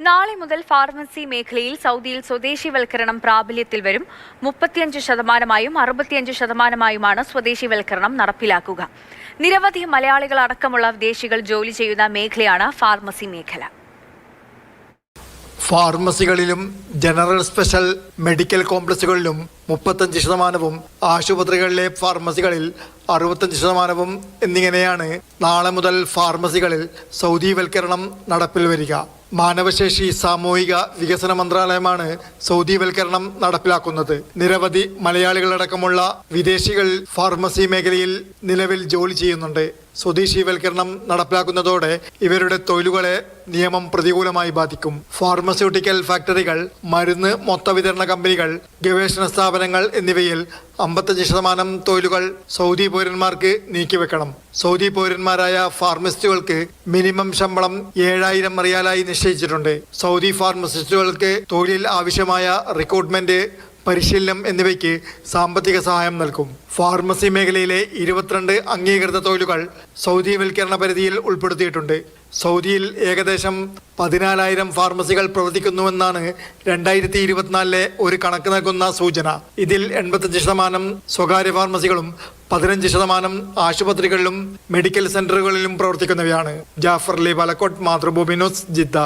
നാളെ മുതൽ ഫാർമസി മേഖലയിൽ സൗദിയിൽ സ്വദേശിവൽക്കരണം പ്രാബല്യത്തിൽ വരും. മുപ്പത്തിയഞ്ച് ശതമാനമായും അറുപത്തിയഞ്ച് ശതമാനമായുമാണ് സ്വദേശിവൽക്കരണം നടപ്പിലാക്കുക. നിരവധി മലയാളികൾ അടക്കമുള്ള വിദേശികൾ ജോലി ചെയ്യുന്ന മേഖലയാണ് ഫാർമസി മേഖല. ഫാർമസികളിലും ജനറൽ സ്പെഷ്യൽ മെഡിക്കൽ കോംപ്ലക്സുകളിലും മുപ്പത്തഞ്ച് ശതമാനവും ആശുപത്രികളിലെ ഫാർമസികളിൽ അറുപത്തഞ്ച് ശതമാനവും എന്നിങ്ങനെയാണ് നാളെ മുതൽ ഫാർമസികളിൽ സൗദിവൽക്കരണം നടപ്പിൽ വരിക. മാനവശേഷി സാമൂഹിക വികസന മന്ത്രാലയമാണ് സൗദിവൽക്കരണം നടപ്പിലാക്കുന്നത്. നിരവധി മലയാളികളടക്കമുള്ള വിദേശികൾ ഫാർമസി മേഖലയിൽ നിലവിൽ ജോലി ചെയ്യുന്നുണ്ട്. സ്വദേശീവൽക്കരണം നടപ്പിലാക്കുന്നതോടെ ഇവരുടെ തൊഴിലുകളെ നിയമം പ്രതികൂലമായി ബാധിക്കും. ഫാർമസ്യൂട്ടിക്കൽ ഫാക്ടറികൾ മരുന്ന് മൊത്തവിതരണ കമ്പനികൾ ഗവേഷണ സ്ഥാപനങ്ങൾ എന്നിവയിൽ അമ്പത്തഞ്ച് ശതമാനം തൊഴിലുകൾ സൗദി പൗരന്മാർക്ക് നീക്കിവെക്കണം. സൗദി പൗരന്മാരായ ഫാർമസിസ്റ്റുകൾക്ക് മിനിമം ശമ്പളം ഏഴായിരം റിയാലായി നിശ്ചയിച്ചിട്ടുണ്ട്. സൗദി ഫാർമസിസ്റ്റുകൾക്ക് തൊഴിലിൽ ആവശ്യമായ റിക്രൂട്ട്മെന്റ് പരിശീലനം എന്നിവയ്ക്ക് സാമ്പത്തിക സഹായം നൽകും. ഫാർമസി മേഖലയിലെ ഇരുപത്തിരണ്ട് അംഗീകൃത തൊഴിലുകൾ സൗദിവൽക്കരണ പരിധിയിൽ ഉൾപ്പെടുത്തിയിട്ടുണ്ട്. സൗദിയിൽ ഏകദേശം പതിനാലായിരം ഫാർമസികൾ പ്രവർത്തിക്കുന്നുവെന്നാണ് രണ്ടായിരത്തി ഇരുപത്തിനാലിലെ ഒരു കണക്ക് നൽകുന്ന സൂചന. ഇതിൽ എൺപത്തഞ്ച് ശതമാനം സ്വകാര്യ ഫാർമസികളും പതിനഞ്ച് ശതമാനം ആശുപത്രികളിലും മെഡിക്കൽ സെന്ററുകളിലും പ്രവർത്തിക്കുന്നവയാണ്. Jafar Ali Palakkot Mathrubhumi news Jeddah.